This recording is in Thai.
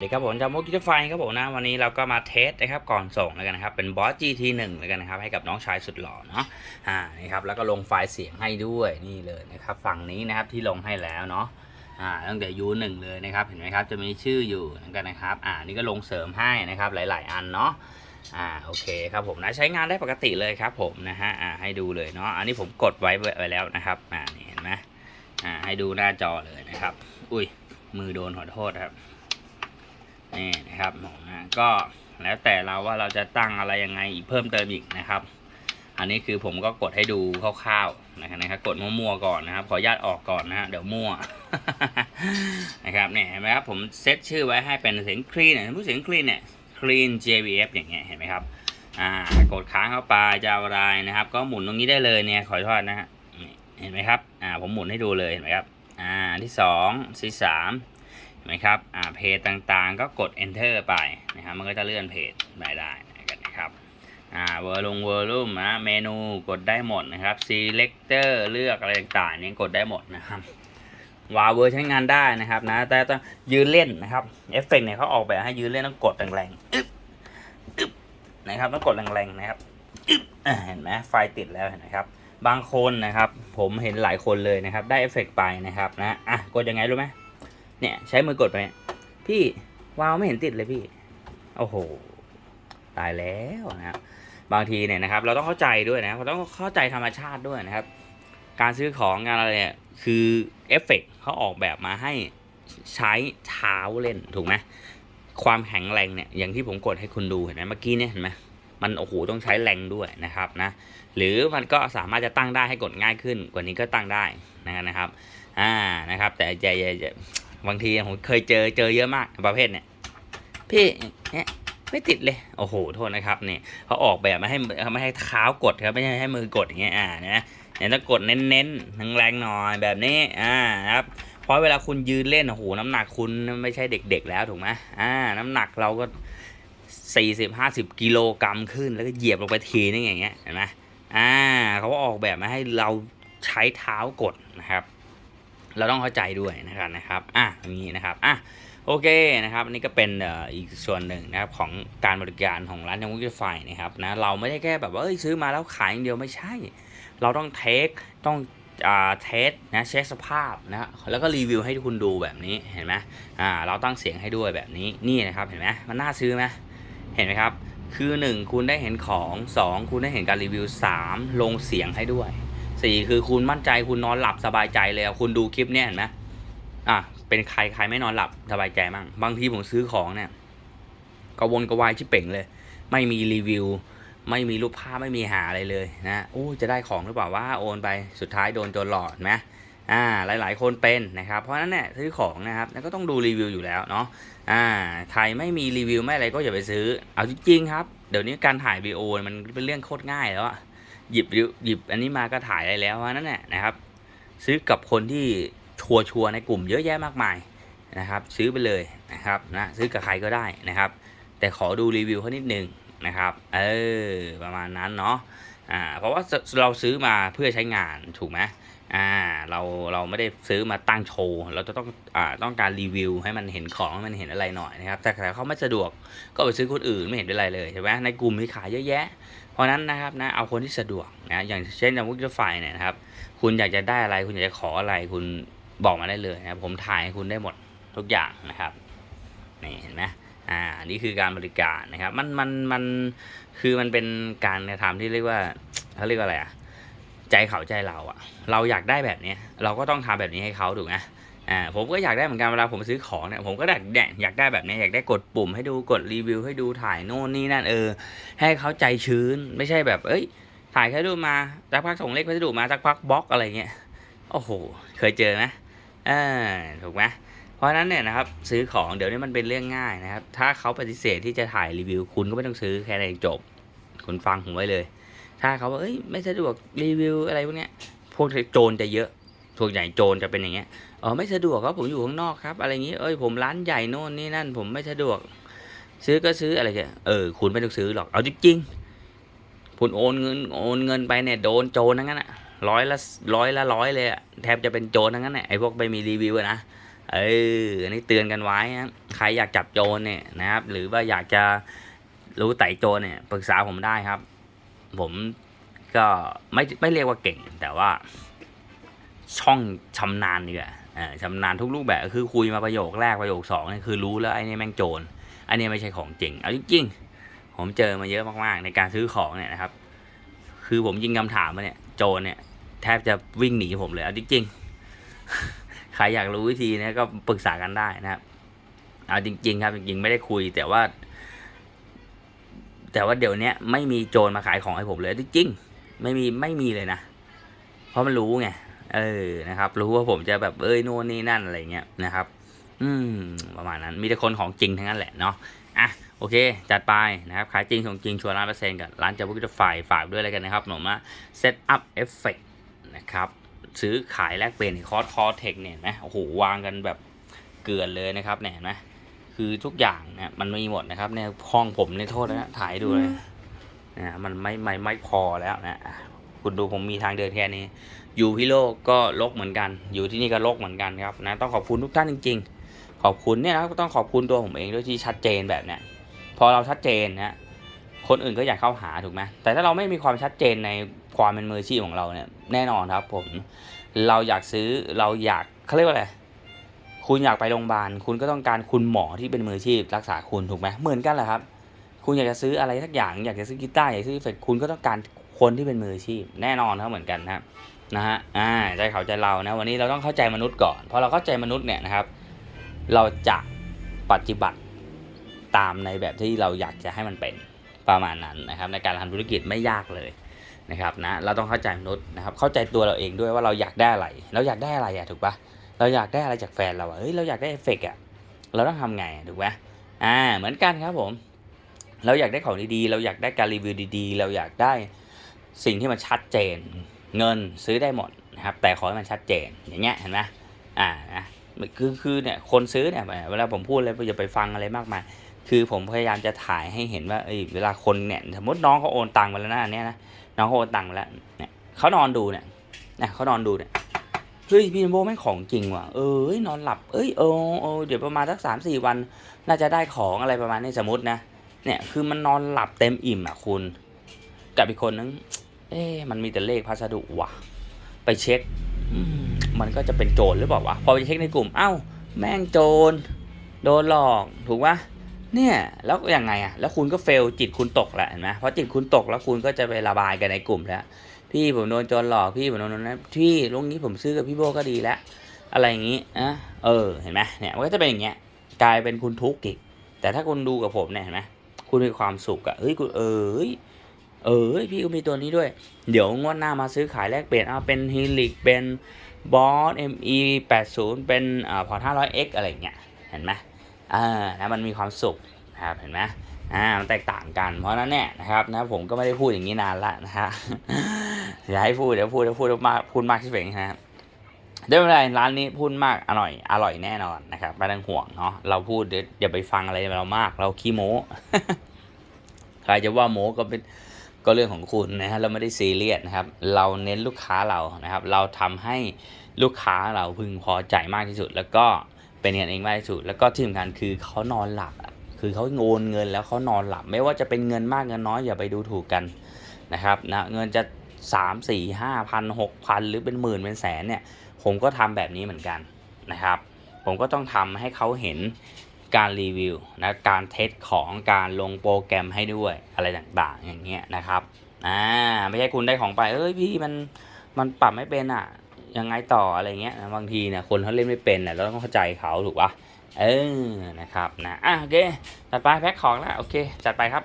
สวัสดีครับผมจากมุกิจไฟครับผมนะวันนี้เราก็มาเทสนะครับก่อนส่งแล้วกันนะครับเป็นบอส GT1 แล้วกันนะครับให้กับน้องชายสุดหล่อเนาะอ่านี่ครับแล้วก็ลงไฟล์เสียงให้ด้วยนี่เลยนะครับฝั่งนี้นะครับที่ลงให้แล้วเนาะอ่าตั้งแต่ U1 เลยนะครับเห็นไหมครับจะมีชื่ออยู่เหมือนกันนะครับอ่านี่ก็ลงเสริมให้นะครับหลาย ๆ อันเนาะอ่าโอเคครับผมนะใช้งานได้ปกติเลยครับผมนะฮะอ่าให้ดูเลยเนาะอันนี้ผมกดไว้ไว้แล้วนะครับอ่านี่เห็นไหมอ่าให้ดูหน้าจอเลยนะครับ อุ้ยมือโดนขอโทษครับ นี่นะครับนะก็แล้วแต่เราว่าเราจะตั้งอะไรยังไงอีกเพิ่มเติมอีกนะครับ อันนี้คือผมก็กดให้ดูคร่าวๆนะครับกดมั่วๆก่อนนะครับ ขออนุญาตออกก่อนนะฮะเดี๋ยวมั่วนะครับเนี่ยเห็นไหมครับผมเซตชื่อไว้ให้เป็นเสียงคลีนเนี่ยผู้เสียงคลีนเนี่ย clean JVF อย่างเงี้ยเห็นไหมครับอ่ากดค้างเข้าไปจะอาอะไรนะครับ ก็หมุนตรงนี้ได้เลยเนี่ยขอโทษนะฮะเห็นไหมครับอ่าผมหมุนให้ดูเลยเห็นไหมครับอ่าที่สองที่สาม นไหมครับอ่าเพจต่างๆ ก็กด enter ไปนะครับมันก็จะเลื่อนเพจไปได้นะครับอ่าเวอร์ลงเวอร์ลุ่มนะเมนูกดได้หมดนะครับ selector เลือกอะไรต่างๆนี่กดได้หมดนะครับวาเวอร์ใช้งานได้นะครับนะแต่ต้องยืนเล่นนะครับเอฟเฟกต์เนี่ยเขาออกแบบให้ยืนเล่นต้องกดแรงๆอึ๊บอึ๊บนะครับต้องกดแรงๆนะครับอึ๊บเห็นไหมไฟติดแล้วเห็นไหมครับ บางคนนะครับ ผมเห็นหลายคนเลยนะครับ ได้เอฟเฟกต์ไปนะครับนะอะกดยังไงรู้ไหม เนี่ย ใช้มือกดไปพี่วาวไม่เห็นติดเลยพี่ โอ้โห ตายแล้วนะครับบางทีเนี่ยนะครับ เราต้องเข้าใจด้วยนะเราต้องเข้าใจธรรมชาติด้วยนะครับ การซื้อของงานอะไรเนี่ยคือเอฟเฟกต์เขาออกแบบมาให้ใช้เท้าเล่นถูกไหมความแข็งแรงเนี่ยอย่างที่ผมกดให้คุณดูเห็นไหมเมื่อกี้เนี่ยเห็นไหมมันโอ้โหต้องใช้แรงด้วยนะครับนะหรือมันก็สามารถจะตั้งได้ให้กดง่ายขึ้นกว่านี้ก็ตั้งได้นะครับอ่านะครับ แต่ใจเย็นๆ บางทีผมเคยเจอเจอเยอะมากประเภทเนี่ยพี่เนี่ยไม่ติดเลย โอ้โห โทษนะครับเนี่ยเขาออกแบบมาให้ไม่ให้เท้ากดครับ ไม่ใช่ให้มือกดอย่างเงี้ย อ่านะเนี่ยต้องกดเน้นๆแรงๆหน่อยแบบนี้ อ่าครับ เพราะเวลาคุณยืนเล่น โอ้โห น้ำหนักคุณไม่ใช่เด็กๆแล้วถูกไหมอ่า น้ำหนักเราก็สี่สิบห้าสิบกิโลกรัมขึ้น แล้วก็เหยียบลงไปทีนึงอย่างเงี้ย เห็นไหมอ่า เขาออกแบบมาให้เราใช้เท้ากดนะครับ เราต้องเข้าใจด้วยนะครับนะครับอะอย่างนี้นะครับอะโอเคนะครับอันนี้ก็เป็นอีกส่วนหนึ่งนะครับของการบริการของร้านยังมุกไฟนะครับนะเราไม่ได้แค่แบบว่าเอ้ยซื้อมาแล้วขายอย่างเดียวไม่ใช่ เราต้องเทคต้องอ่าเทสนะเช็คสภาพนะแล้วก็รีวิวให้คุณดูแบบนี้เห็นไหมอ่าเราตั้งเสียงให้ด้วยแบบนี้นี่นะครับเห็นไหมมันน่าซื้อไหมเห็นไหมครับคือ 1 คุณได้เห็นของ 2 คุณได้เห็นการรีวิว 3 ลงเสียงให้ด้วย สี่คือคุณมั่นใจคุณนอนหลับสบายใจเลยอะคุณดูคลิปเนี้ยเห็นไหมอะเป็นใครใครไม่นอนหลับสบายใจมั่งบางทีผมซื้อของเนี่ยกระวนกระวายชิเป่งเลย ไม่มีรีวิว ไม่มีรูปภาพไม่มีหาอะไรเลยนะโอ้จะได้ของหรือเปล่าว่าโอนไปสุดท้ายโดนโจรหลอกนไหมอ่าหลาย ๆ คนเป็นนะครับ เพราะนั้นเนี่ยซื้อของนะครับแล้วก็ต้องดูรีวิวอยู่แล้วเนาะอ่าใครไม่มีรีวิวไม่อะไรก็อย่าไปซื้อ เอาจริงๆครับ เดี๋ยวนี้การถ่ายวีดีโอมันเป็นเรื่องโคตรง่ายแล้วอะ หยิบหยิบอันนี้มาก็ถ่ายได้แล้วนั่นแหละนะครับ ซื้อกับคนที่ชัวชัวร์ในกลุ่มเยอะแยะมากมายนะครับ ซื้อไปเลยนะครับนะซื้อกับใครก็ได้นะครับ แต่ขอดูรีวิวเขานิดนึงนะครับ เออประมาณนั้นเนาะ อ่าเพราะว่าเราซื้อมาเพื่อใช้งานถูกไหมอ่าเราเราไม่ได้ซื้อมาตั้งโชว์เราจะต้องอ่าต้องการรีวิวให้มันเห็นของมันเห็นอะไรหน่อยนะครับแต่ถ้าเขาไม่สะดวกก็ไปซื้อคนอื่นไม่เห็นเป็นไรเลยใช่ไหมในกลุ่มมีขายเยอะแยะ เพราะนั้นนะครับนะเอาคนที่สะดวกนะอย่างเช่นอย่างวุฒิไฟเนี่ยนะครับ คุณอยากจะได้อะไรคุณอยากจะขออะไรคุณบอกมาได้เลยนะครับผมถ่ายให้คุณได้หมดทุกอย่างนะครับนี่เห็นไหม อ่านี่คือการบริการนะครับ มันมันมันคือมันเป็นการกระทำที่เรียกว่าเขาเรียกว่าอะไรอะใจเขาใจเราอะเราอยากได้แบบนี้เราก็ต้องทำแบบนี้ให้เขาถูกไหมอ่าผมก็อยากได้เหมือนกันเวลาผมซื้อของเนี่ยผมก็อยากเนี่ยอยากได้แบบนี้อยากได้กดปุ่มให้ดูกดรีวิวให้ดูถ่ายโน่นนี่นั่นเออ ให้เขาใจชื้นไม่ใช่แบบ เอ้ย ถ่ายแค่รูปมาสักพักส่งเลขพัสดุมาสักพักบล็อกอะไรเงี้ยโอ้โหเคยเจอไหมอ่าถูกไหม เพราะนั้นเนี่ยนะครับซื้อของเดี๋ยวนี้มันเป็นเรื่องง่ายนะครับ ถ้าเขาปฏิเสธที่จะถ่ายรีวิว คุณก็ไม่ต้องซื้อแค่นั้นจบ คุณฟังผมไว้เลย ถ้าเขาว่าเอ้ยไม่สะดวกรีวิวอะไรพวกเนี้ยพวกโจรจะเยอะพวกใหญ่โจรจะเป็นอย่างเงี้ยอ๋อไม่สะดวกครับผมอยู่ข้างนอกครับ อะไรอย่างงี้เอ้ยผมร้านใหญ่โน่นนี่นั่น ผมไม่สะดวก ซื้อก็ซื้ออะไรเงี้ยเออคุณไม่ต้องซื้อหรอกเอาจริงๆคุณโอนเงินโอนเงินไปเนี่ยโดนโจรทั้งนั้นอะร้อยละร้อยละร้อยเลยอะแทบจะเป็นโจรทั้งนั้นแหละไอ้พวกไปมีรีวิวนะ เอออันนี้เตือนกันไว้นะใครอยากจับโจรเนี่ยนะครับ หรือว่าอยากจะรู้ไต่โจรเนี่ยปรึกษาผมได้ครับ ผมก็ไม่ไม่เรียกว่าเก่ง แต่ว่า ช่องชำนาญดีกว่าเออชำนาญทุกรูปแบบคือคุยมาประโยคแรกประโยคสองเนี่ยคือรู้แล้วไอ้นี่แม่งโจรไอ้นี่ไม่ใช่ของจริงเอาจริงๆผมเจอมาเยอะมากๆ ในการซื้อของเนี่ยนะครับ คือผมยิงคำถามมาเนี่ยโจรเนี่ยแทบจะวิ่งหนีผมเลยเอาจริงๆ ใครอยากรู้วิธีนะก็ปรึกษากันได้นะครับเอาจริง ๆ ครับจริงๆไม่ได้คุย แต่ว่า แต่ว่าเดี๋ยวนี้ไม่มีโจรมาขายของให้ผมเลยจริงๆไม่มีไม่มีเลยนะเพราะมันรู้ไงเออนะครับ รู้ว่าผมจะแบบเอ้ยโน่นนี่นั่นอะไรเงี้ยนะครับ อืม ประมาณนั้นมีแต่คนของจริงทั้งนั้นแหละเนาะอะโอเค จัดไปนะครับ ขายจริงส่งจริงชัวร์ร้านเปอร์เซ็นต์กับร้านจับบุกไฟฝากด้วยอะไรกันนะครับหนูมาเซตอัพเอฟเฟกนะครับ ซื้อขายแลกเปลี่ยนคอร์สคอร์เทคเนี่ยเห็นไหมโอ้โหวางกันแบบเกลือนเลยนะครับเนี่ยเห็นไหมคือทุกอย่างเนี่ยมันมีหมดนะครับเนี่ยห้องผมเนี่ยโทษนะถ่ายให้ดูเลยนะมันไม่ไม่ไม่พอแล้วนะอะคุณดูผมมีทางเดินแค่นี้ อยู่พิโลกก็ลกเหมือนกัน อยู่ที่นี่ก็ลกเหมือนกันครับนะต้องขอบคุณทุกท่านจริง ๆ ขอบคุณเนี่ยนะก็ต้องขอบคุณตัวผมเองด้วยที่ชัดเจนแบบเนี้ยพอเราชัดเจนนะ คนอื่นก็อยากเข้าหาถูกไหมแต่ถ้าเราไม่มีความชัดเจนในความเป็นมืออาชีพของเราเนี่ยแน่นอนครับ ผมเราอยากซื้อเราอยากเขาเรียกว่าอะไรคุณอยากไปโรงพยาบาล คุณก็ต้องการคุณหมอที่เป็นมืออาชีพรักษาคุณถูกไหมเหมือนกันแหละครับ คุณอยากจะซื้ออะไรสักอย่าง อยากจะซื้อกีตาร์อยากซื้อเฟเฟกคุณก็ต้องการคนที่เป็นมืออาชีพ แน่นอนครับเหมือนกันนะนะฮะอ่าใจเขาใจเรานะวันนี้เราต้องเข้าใจมนุษย์ก่อนพอเราเข้าใจมนุษย์เนี่ยนะครับ เราจะปฏิบัติตามในแบบที่เราอยากจะให้มันเป็น ประมาณนั้นนะครับในการทำธุรกิจไม่ยากเลยนะครับนะเราต้องเข้าใจมนุษย์นะครับเข้าใจตัวเราเองด้วยว่าเราอยากได้อะไร เราอยากได้อะไรอะถูกปะเราอยากได้อะไรจากแฟนเราอะเฮ้ยเราอยากได้เอฟเฟกต์อะเราต้องทำไงถูกปะอ่าเหมือนกันครับผม เราอยากได้ของดีๆ เราอยากได้การรีวิวดีๆ เราอยากได้สิ่งที่มันชัดเจน เงินซื้อได้หมดนะครับแต่ขอให้มันชัดเจนอย่างเงี้ยเห็นไหมอ่านะคือคือเนี่ยคนซื้อเนี่ยเวลาผมพูดเลยอย่าไปฟังอะไรมากมาย คือผมพยายามจะถ่ายให้เห็นว่าเอ้ยเวลาคนเนี่ยสมมติน้องเขาโอนตังค์มาแล้วนะอันเนี้ยนะน้องเขาโอนตังค์มาแล้วเนี่ยเขานอนดูเนี่ยเนี่ยเขานอนดูเนี่ยเฮ้ยพี่โบแม่ของจริงว่ะเอ้ยนอนหลับเอ้ยเออเออเดี๋ยวประมาณสักสามสี่วัน น่าจะได้ของอะไรประมาณนี้สมมตินะเนี่ยคือมันนอนหลับเต็มอิ่มอะคุณ กับอีกคนนึงเอ๊มันมีแต่เลขพัสดุว่ะ ไปเช็คมมันก็จะเป็นโจรหรือเปล่าวะพอไปเช็คในกลุ่ม เอ้า แม่งโจร โดนหลอก ถูกปะ เนี่ยแล้วยังไงอะแล้วคุณก็เฟลจิตคุณตกแหละเห็นไหมเพราะจิตคุณตกแล้วคุณก็จะไประบายกันในกลุ่มแล้ว พี่ผมโดนโจรหลอกพี่ผมโดนนั้นพี่ลุงนี้ผมซื้อกับพี่โบก็ดีแล้วอะไรอย่างงี้อะเออเห็นไหมเนี่ยมันก็จะเป็นอย่างเงี้ยกลายเป็นคุณทุกข์อีกแต่ถ้าคุณดูกับผมเนี่ยเห็นไหมคุณมีความสุขอะเฮ้ยคุณเออเฮ้ยเอ้ยพี่ก็มีตัวนี้ด้วย เดี๋ยวงวดหน้ามาซื้อขายแลกเปลี่ยนเอาเป็นฮีลิกเป็นบอส ME 80เป็นอ่าพอร์ต 500X อะไรอย่างเงี้ยเห็นไหม อ่านะมันมีความสุขนะครับเห็นไหมอ่ามันแตกต่างกันเพราะนั้นเนี่ยนะครับนะผมก็ไม่ได้พูดอย่างนี้นานละนะฮะอย่าให้พูดเดี๋ยวพูดเดี๋ยวพูดมากพูดมากที่เป่งนะครับได้ไม่เป็นไรร้านนี้พูดมากอร่อยอร่อยแน่นอนนะครับไม่ต้องห่วงเนาะเราพูดเดี๋ยวอย่าไปฟังอะไรเรามาก เราขี้โม้ใครจะว่าโม้ก็เป็นก็เรื่องของคุณนะฮะเราไม่ได้ซีเรียสนะครับ เราเน้นลูกค้าเรานะครับ เราทำให้ลูกค้าเราพึงพอใจมากที่สุดแล้วก็ เป็นกันเองมากที่สุด แล้วก็ที่สำคัญคือเขานอนหลับคือเขาโงนเงินแล้วเขานอนหลับ ไม่ว่าจะเป็นเงินมากเงินน้อยอย่าไปดูถูกกันนะครับนะเงินจะสามสี่ห้าพันหกพันหรือเป็นหมื่นเป็นแสนเนี่ย ผมก็ทำแบบนี้เหมือนกันนะครับ ผมก็ต้องทำให้เขาเห็นการรีวิวนะการเทสของการลงโปรแกรมให้ด้วยอะไรต่างๆอย่างเงี้ยนะครับอ่าไม่ใช่คุณได้ของไปเอ้ยพี่มันมันปรับไม่เป็นอะ ยังไงต่ออะไรเงี้ยนะบางทีเนี่ยคนเขาเล่นไม่เป็นเนี่ยเราต้องเข้าใจเขาถูกปะเออนะครับนะอะโอเคจัดไปแพ็คของแล้วโอเค จัดไปครับ